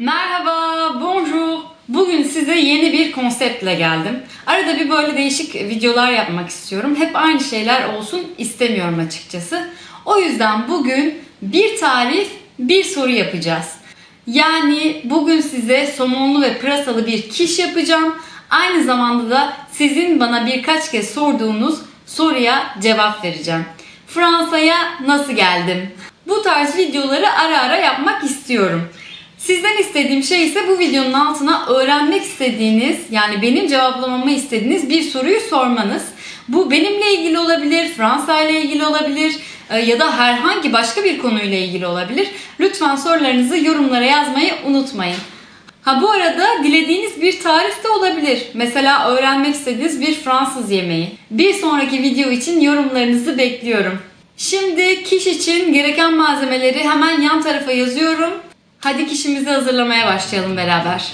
Merhaba, bonjour. Bugün size yeni bir konseptle geldim. Arada bir böyle değişik videolar yapmak istiyorum. Hep aynı şeyler olsun istemiyorum açıkçası. O yüzden bugün bir tarif, bir soru yapacağız. Yani bugün size somonlu ve pırasalı bir kiş yapacağım. Aynı zamanda da sizin bana birkaç kez sorduğunuz soruya cevap vereceğim. Fransa'ya nasıl geldim? Bu tarz videoları ara ara yapmak istiyorum. Sizden istediğim şey ise bu videonun altına öğrenmek istediğiniz yani benim cevaplamamı istediğiniz bir soruyu sormanız. Bu benimle ilgili olabilir, Fransa ile ilgili olabilir e, ya da herhangi başka bir konuyla ilgili olabilir. Lütfen sorularınızı yorumlara yazmayı unutmayın. Ha bu arada dilediğiniz bir tarif de olabilir. Mesela öğrenmek istediğiniz bir Fransız yemeği. Bir sonraki video için yorumlarınızı bekliyorum. Şimdi kiş için gereken malzemeleri hemen yan tarafa yazıyorum. Hadi kişimizi hazırlamaya başlayalım beraber.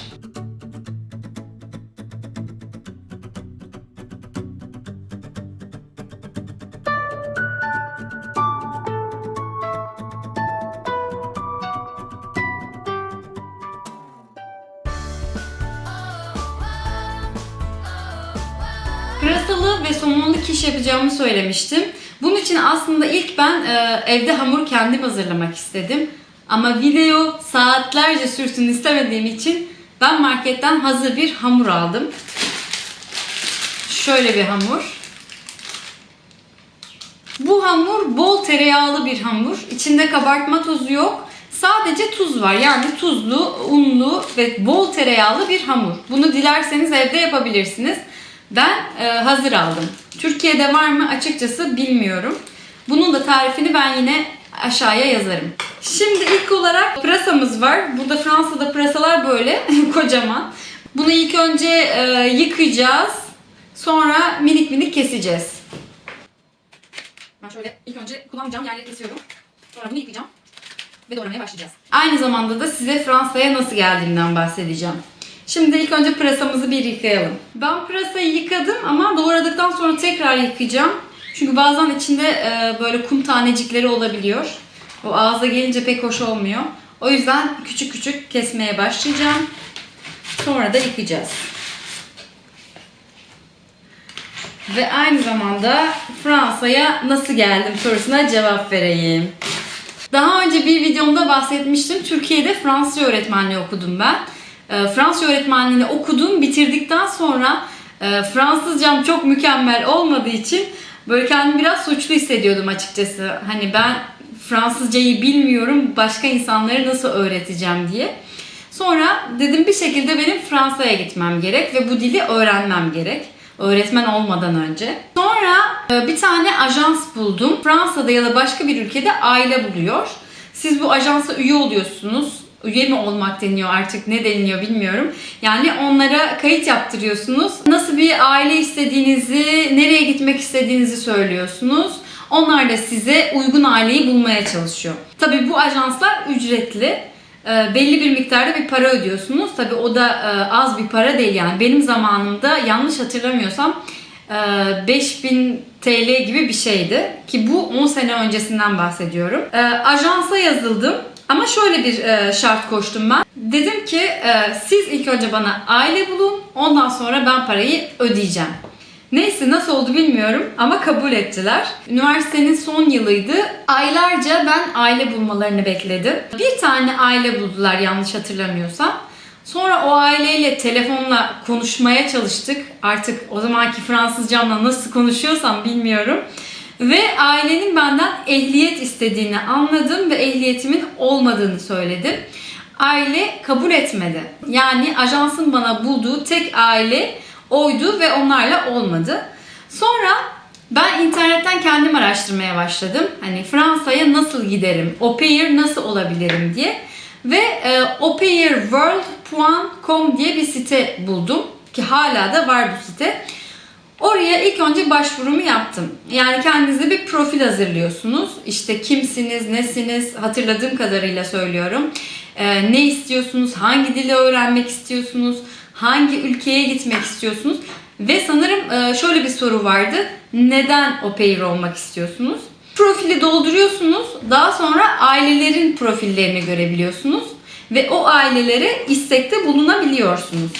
Pırasalı ve somonlu kiş yapacağımı söylemiştim. Bunun için aslında ilk ben e, evde hamuru kendim hazırlamak istedim. Ama video saatlerce sürsün istemediğim için ben marketten hazır bir hamur aldım. Şöyle bir hamur. Bu hamur bol tereyağlı bir hamur. İçinde kabartma tozu yok. Sadece tuz var. Yani tuzlu, unlu ve bol tereyağlı bir hamur. Bunu dilerseniz evde yapabilirsiniz. Ben e, hazır aldım. Türkiye'de var mı açıkçası bilmiyorum. Bunun da tarifini ben yine aşağıya yazarım. Şimdi ilk olarak pırasamız var. Burada Fransa'da pırasalar böyle kocaman. Bunu ilk önce e, yıkayacağız. Sonra minik minik keseceğiz. Ben şöyle ilk önce kullanacağım yerleri kesiyorum. Sonra bunu yıkayacağım ve doğramaya başlayacağız. Aynı zamanda da size Fransa'ya nasıl geldiğimden bahsedeceğim. Şimdi ilk önce pırasamızı bir yıkayalım. Ben pırasayı yıkadım ama doğradıktan sonra tekrar yıkayacağım. Çünkü bazen içinde e, böyle kum tanecikleri olabiliyor. O ağza gelince pek hoş olmuyor. O yüzden küçük küçük kesmeye başlayacağım. Sonra da yıkayacağız. Ve aynı zamanda Fransa'ya nasıl geldim sorusuna cevap vereyim. Daha önce bir videomda bahsetmiştim. Türkiye'de Fransız öğretmenliği okudum ben. E, Fransız öğretmenliğini okudum. Bitirdikten sonra e, Fransızcam çok mükemmel olmadığı için böyle kendimi biraz suçlu hissediyordum açıkçası. Hani ben Fransızcayı bilmiyorum, başka insanları nasıl öğreteceğim diye. Sonra dedim bir şekilde benim Fransa'ya gitmem gerek ve bu dili öğrenmem gerek. Öğretmen olmadan önce. Sonra e, bir tane ajans buldum. Fransa'da ya da başka bir ülkede aile buluyor. Siz bu ajansa üye oluyorsunuz. Üye mi olmak deniyor artık ne deniliyor bilmiyorum. Yani onlara kayıt yaptırıyorsunuz. Nasıl bir aile istediğinizi, nereye gitmek istediğinizi söylüyorsunuz. Onlar da size uygun aileyi bulmaya çalışıyor. Tabii bu ajanslar ücretli. E, belli bir miktarda bir para ödüyorsunuz. Tabii o da e, az bir para değil yani. Benim zamanımda yanlış hatırlamıyorsam e, 5000 TL gibi bir şeydi. Ki bu 10 sene öncesinden bahsediyorum. E, ajansa yazıldım. Ama şöyle bir e, şart koştum ben. Dedim ki e, siz ilk önce bana aile bulun. Ondan sonra ben parayı ödeyeceğim. Neyse nasıl oldu bilmiyorum ama kabul ettiler. Üniversitenin son yılıydı. Aylarca ben aile bulmalarını bekledim. Bir tane aile buldular yanlış hatırlamıyorsam. Sonra o aileyle telefonla konuşmaya çalıştık. Artık o zamanki Fransızcamla nasıl konuşuyorsam bilmiyorum. Ve ailenin benden ehliyet istediğini anladım ve ehliyetimin olmadığını söyledim. Aile kabul etmedi. Yani ajansın bana bulduğu tek aile oydu ve onlarla olmadı. Sonra ben internetten kendim araştırmaya başladım. Hani Fransa'ya nasıl giderim, au pair nasıl olabilirim diye. Ve e, aupairworld.com diye bir site buldum. Ki hala da var bu site. Oraya ilk önce başvurumu yaptım. Yani kendinize bir profil hazırlıyorsunuz. İşte kimsiniz, nesiniz hatırladığım kadarıyla söylüyorum. Ee, ne istiyorsunuz, hangi dili öğrenmek istiyorsunuz, hangi ülkeye gitmek istiyorsunuz. Ve sanırım e, şöyle bir soru vardı. Neden au pair olmak istiyorsunuz? Profili dolduruyorsunuz. Daha sonra ailelerin profillerini görebiliyorsunuz. ve o ailelere istekte bulunabiliyorsunuz.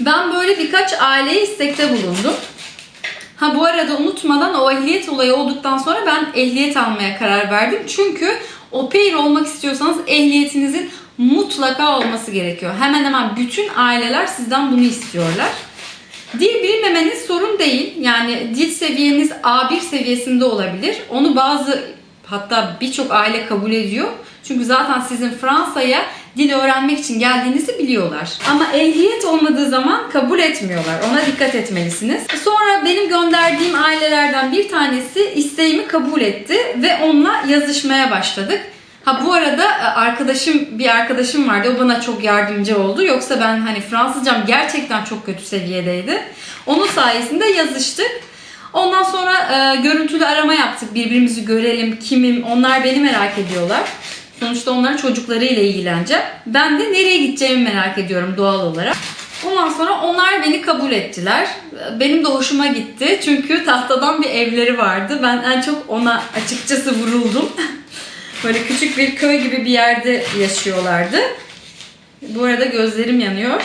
Ben böyle birkaç aileye istekte bulundum. Ha bu arada unutmadan o ehliyet olayı olduktan sonra ben ehliyet almaya karar verdim. Çünkü au pair olmak istiyorsanız ehliyetinizin mutlaka olması gerekiyor. Hemen hemen bütün aileler sizden bunu istiyorlar. Dil bilmemeniz sorun değil. Yani dil seviyeniz A1 seviyesinde olabilir. Onu bazı hatta birçok aile kabul ediyor. Çünkü zaten sizin Fransa'ya dil öğrenmek için geldiğinizi biliyorlar. Ama ehliyet olmadığı zaman kabul etmiyorlar. Ona dikkat etmelisiniz. Sonra benim gönderdiğim ailelerden bir tanesi isteğimi kabul etti ve onunla yazışmaya başladık. Ha bu arada e, arkadaşım bir arkadaşım vardı. O bana çok yardımcı oldu. Yoksa ben hani Fransızcam gerçekten çok kötü seviyedeydi. Onun sayesinde yazıştık. Ondan sonra e, görüntülü arama yaptık. Birbirimizi görelim, kimim. Onlar beni merak ediyorlar. Sonuçta onların çocuklarıyla ilgileneceğim. Ben de nereye gideceğimi merak ediyorum doğal olarak. Ondan sonra onlar beni kabul ettiler. Benim de hoşuma gitti. Çünkü tahtadan bir evleri vardı. Ben en çok ona açıkçası vuruldum. Böyle küçük bir köy gibi bir yerde yaşıyorlardı. Bu arada gözlerim yanıyor.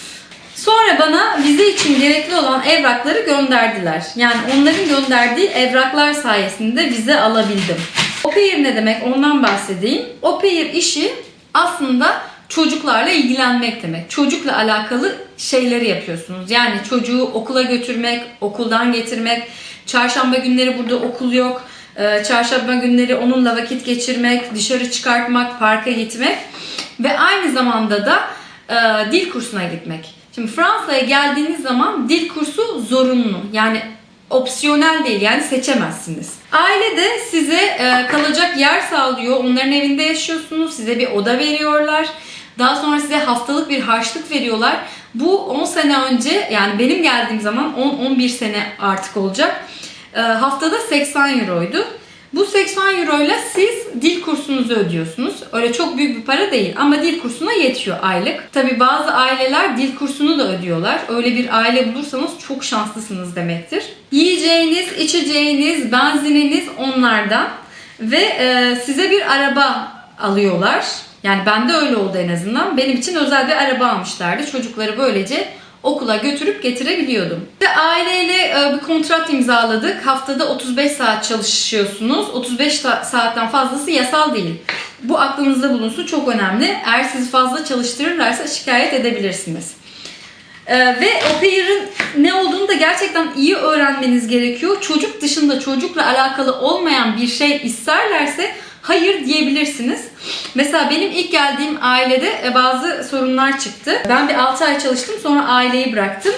Sonra bana vize için gerekli olan evrakları gönderdiler. Yani onların gönderdiği evraklar sayesinde vize alabildim. Pair ne demek ondan bahsedeyim. Pair işi aslında çocuklarla ilgilenmek demek. Çocukla alakalı şeyleri yapıyorsunuz. Yani çocuğu okula götürmek, okuldan getirmek, çarşamba günleri burada okul yok. Ee, Çarşamba günleri onunla vakit geçirmek, dışarı çıkartmak, parka gitmek ve aynı zamanda da e, dil kursuna gitmek. Şimdi Fransa'ya geldiğiniz zaman dil kursu zorunlu. Yani opsiyonel değil yani seçemezsiniz. Aile de size e, kalacak yer sağlıyor. Onların evinde yaşıyorsunuz. Size bir oda veriyorlar. Daha sonra size haftalık bir harçlık veriyorlar. Bu 10 sene önce yani benim geldiğim zaman 10-11 sene artık olacak. E, haftada 80 euroydu. Bu 80 euro ile siz dil kursunuzu ödüyorsunuz. Öyle çok büyük bir para değil ama dil kursuna yetiyor aylık. Tabi bazı aileler dil kursunu da ödüyorlar. Öyle bir aile bulursanız çok şanslısınız demektir. Yiyeceğiniz, içeceğiniz, benzininiz onlardan ve e, size bir araba alıyorlar. Yani bende öyle oldu en azından. Benim için özel bir araba almışlardı. Çocukları böylece okula götürüp getirebiliyordum. Ve aileyle e, bir kontrat imzaladık. Haftada 35 saat çalışıyorsunuz. 35 ta- saatten fazlası yasal değil. Bu aklınızda bulunsun çok önemli. Eğer sizi fazla çalıştırırlarsa şikayet edebilirsiniz. Ee, ve au ne olduğunu da gerçekten iyi öğrenmeniz gerekiyor. Çocuk dışında çocukla alakalı olmayan bir şey isterlerse hayır diyebilirsiniz. Mesela benim ilk geldiğim ailede e, bazı sorunlar çıktı. Ben bir 6 ay çalıştım sonra aileyi bıraktım.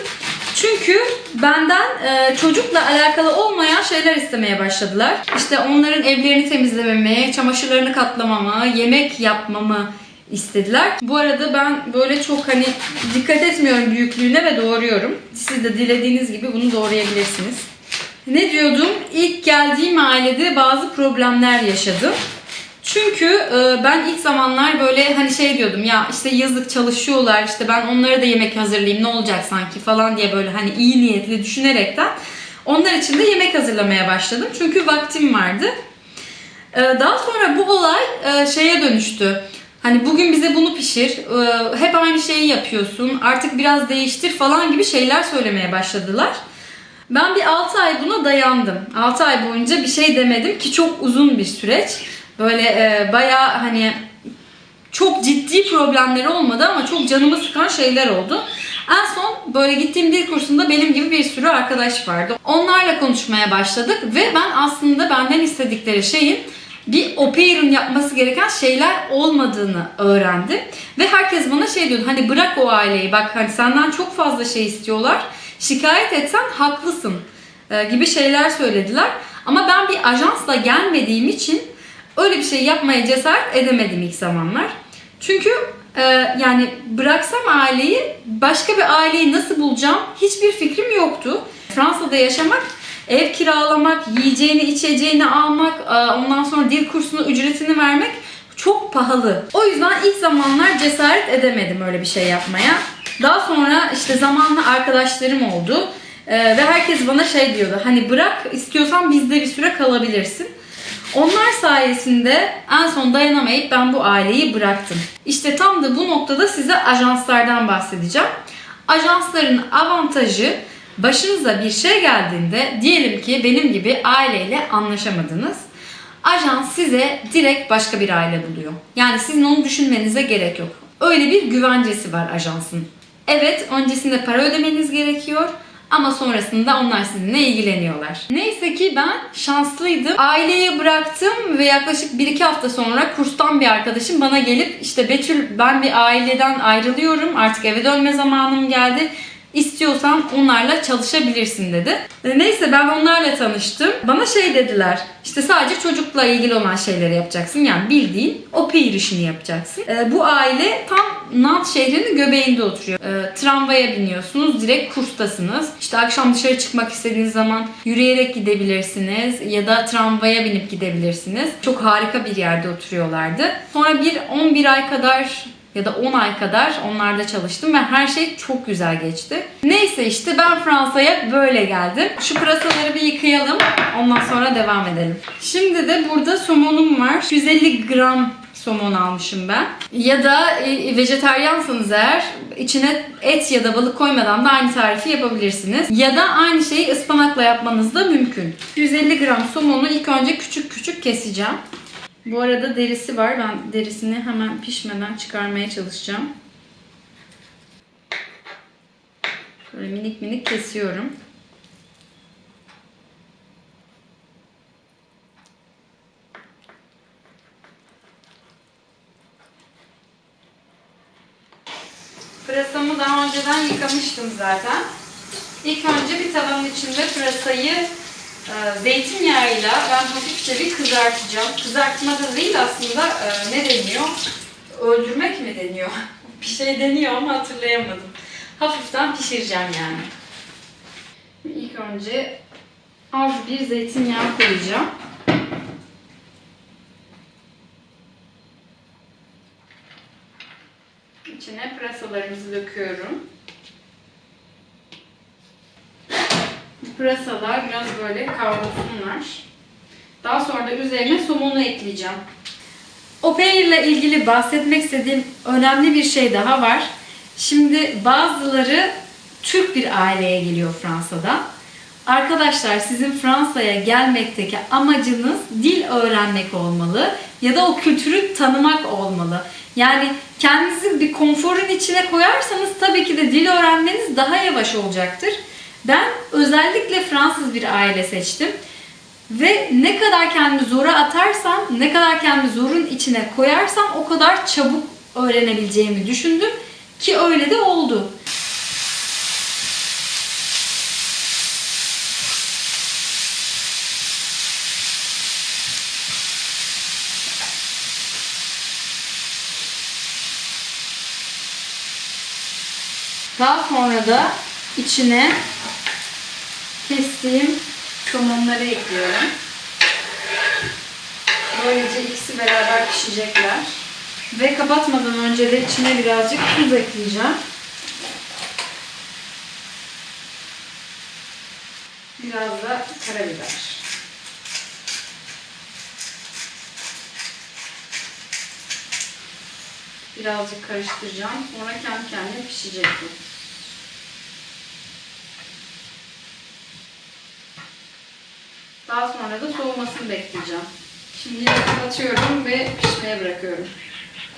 Çünkü benden e, çocukla alakalı olmayan şeyler istemeye başladılar. İşte onların evlerini temizlememi, çamaşırlarını katlamamı, yemek yapmamı istediler. Bu arada ben böyle çok hani dikkat etmiyorum büyüklüğüne ve doğruyorum. Siz de dilediğiniz gibi bunu doğrayabilirsiniz. Ne diyordum? İlk geldiğim ailede bazı problemler yaşadım. Çünkü e, ben ilk zamanlar böyle hani şey diyordum ya işte yazık çalışıyorlar işte ben onlara da yemek hazırlayayım ne olacak sanki falan diye böyle hani iyi niyetli düşünerekten onlar için de yemek hazırlamaya başladım. Çünkü vaktim vardı. E, daha sonra bu olay e, şeye dönüştü. Hani bugün bize bunu pişir, e, hep aynı şeyi yapıyorsun, artık biraz değiştir falan gibi şeyler söylemeye başladılar. Ben bir 6 ay buna dayandım. 6 ay boyunca bir şey demedim ki çok uzun bir süreç. Böyle e, bayağı hani çok ciddi problemleri olmadı ama çok canımı sıkan şeyler oldu. En son böyle gittiğim dil kursunda benim gibi bir sürü arkadaş vardı. Onlarla konuşmaya başladık ve ben aslında benden istedikleri şeyin bir pair'in yapması gereken şeyler olmadığını öğrendim. Ve herkes bana şey diyordu hani bırak o aileyi bak hani senden çok fazla şey istiyorlar. Şikayet etsen haklısın e, gibi şeyler söylediler. Ama ben bir ajansla gelmediğim için öyle bir şey yapmaya cesaret edemedim ilk zamanlar. Çünkü e, yani bıraksam aileyi başka bir aileyi nasıl bulacağım hiçbir fikrim yoktu. Fransa'da yaşamak ev kiralamak, yiyeceğini içeceğini almak, e, ondan sonra dil kursunun ücretini vermek çok pahalı. O yüzden ilk zamanlar cesaret edemedim öyle bir şey yapmaya. Daha sonra işte zamanla arkadaşlarım oldu. E, ve herkes bana şey diyordu. Hani bırak istiyorsan bizde bir süre kalabilirsin. Onlar sayesinde en son dayanamayıp ben bu aileyi bıraktım. İşte tam da bu noktada size ajanslardan bahsedeceğim. Ajansların avantajı başınıza bir şey geldiğinde diyelim ki benim gibi aileyle anlaşamadınız. Ajans size direkt başka bir aile buluyor. Yani sizin onu düşünmenize gerek yok. Öyle bir güvencesi var ajansın. Evet, öncesinde para ödemeniz gerekiyor ama sonrasında onlar sizinle ilgileniyorlar. Neyse ki ben şanslıydım. Aileyi bıraktım ve yaklaşık 1-2 hafta sonra kurstan bir arkadaşım bana gelip işte Betül ben bir aileden ayrılıyorum artık eve dönme zamanım geldi. İstiyorsan onlarla çalışabilirsin dedi. E, Neyse ben onlarla tanıştım. Bana şey dediler. İşte sadece çocukla ilgili olan şeyleri yapacaksın. Yani bildiğin o peyir işini yapacaksın. E, bu aile tam Nantes şehrinin göbeğinde oturuyor. E, tramvaya biniyorsunuz. Direkt kurstasınız. İşte akşam dışarı çıkmak istediğiniz zaman yürüyerek gidebilirsiniz. Ya da tramvaya binip gidebilirsiniz. Çok harika bir yerde oturuyorlardı. Sonra bir 11 ay kadar ya da 10 ay kadar onlarda çalıştım ve her şey çok güzel geçti. Neyse işte ben Fransa'ya böyle geldim. Şu pırasaları bir yıkayalım. Ondan sonra devam edelim. Şimdi de burada somonum var. 150 gram somon almışım ben. Ya da e, vejeteryansanız eğer içine et ya da balık koymadan da aynı tarifi yapabilirsiniz. Ya da aynı şeyi ıspanakla yapmanız da mümkün. 150 gram somonu ilk önce küçük küçük keseceğim. Bu arada derisi var. Ben derisini hemen pişmeden çıkarmaya çalışacağım. Böyle minik minik kesiyorum. Pırasamı daha önceden yıkamıştım zaten. İlk önce bir tavanın içinde pırasayı e, zeytinyağıyla ben hafifçe bir kızartacağım. Kızartma da değil aslında e, ne deniyor? Öldürmek mi deniyor? bir şey deniyor ama hatırlayamadım. Hafiften pişireceğim yani. İlk önce az bir zeytinyağı koyacağım. İçine pırasalarımızı döküyorum. Pırasalar biraz böyle kavrulsunlar. Daha sonra da üzerine somonu ekleyeceğim. O peynirle ilgili bahsetmek istediğim önemli bir şey daha var. Şimdi bazıları Türk bir aileye geliyor Fransa'da. Arkadaşlar sizin Fransa'ya gelmekteki amacınız dil öğrenmek olmalı ya da o kültürü tanımak olmalı. Yani kendinizi bir konforun içine koyarsanız tabii ki de dil öğrenmeniz daha yavaş olacaktır. Ben özellikle Fransız bir aile seçtim. Ve ne kadar kendimi zora atarsam, ne kadar kendimi zorun içine koyarsam o kadar çabuk öğrenebileceğimi düşündüm. Ki öyle de oldu. Daha sonra da içine kestiğim somonları ekliyorum. Böylece ikisi beraber pişecekler. Ve kapatmadan önce de içine birazcık tuz ekleyeceğim. Biraz da karabiber. Birazcık karıştıracağım. Sonra kendi kendine pişecek bu. Daha sonra da soğumasını bekleyeceğim. Şimdi kapatıyorum ve pişmeye bırakıyorum.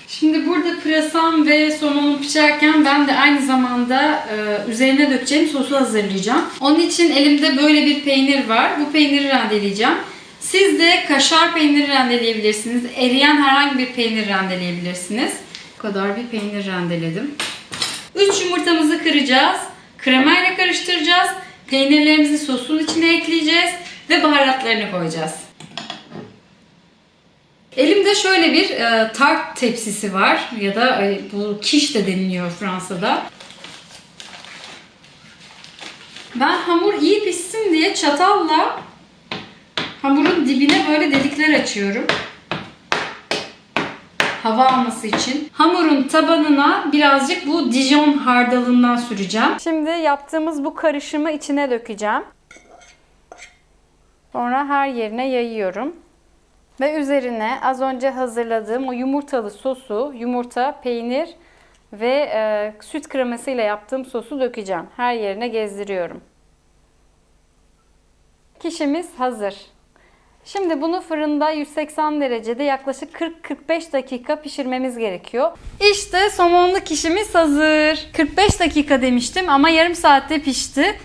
Şimdi burada pırasam ve somonum pişerken ben de aynı zamanda e, üzerine dökeceğim sosu hazırlayacağım. Onun için elimde böyle bir peynir var. Bu peyniri rendeleyeceğim. Siz de kaşar peyniri rendeleyebilirsiniz. Eriyen herhangi bir peynir rendeleyebilirsiniz. Bu kadar bir peynir rendeledim. 3 yumurtamızı kıracağız. Kremayla karıştıracağız. Peynirlerimizi sosun içine ekleyeceğiz ve baharatlarını koyacağız. Elimde şöyle bir e, tart tepsisi var ya da e, bu kiş de deniliyor Fransa'da. Ben hamur iyi pişsin diye çatalla hamurun dibine böyle delikler açıyorum. Hava alması için. Hamurun tabanına birazcık bu Dijon hardalından süreceğim. Şimdi yaptığımız bu karışımı içine dökeceğim. Sonra her yerine yayıyorum. Ve üzerine az önce hazırladığım o yumurtalı sosu, yumurta, peynir ve e, süt kreması ile yaptığım sosu dökeceğim. Her yerine gezdiriyorum. Kişimiz hazır. Şimdi bunu fırında 180 derecede yaklaşık 40-45 dakika pişirmemiz gerekiyor. İşte somonlu kişimiz hazır. 45 dakika demiştim ama yarım saatte pişti.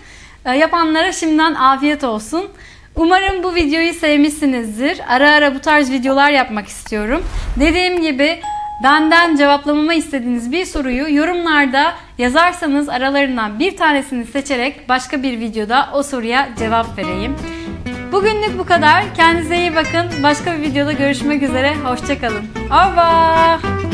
E, Yapanlara şimdiden afiyet olsun. Umarım bu videoyu sevmişsinizdir. Ara ara bu tarz videolar yapmak istiyorum. Dediğim gibi benden cevaplamamı istediğiniz bir soruyu yorumlarda yazarsanız aralarından bir tanesini seçerek başka bir videoda o soruya cevap vereyim. Bugünlük bu kadar. Kendinize iyi bakın. Başka bir videoda görüşmek üzere. Hoşçakalın. Au revoir.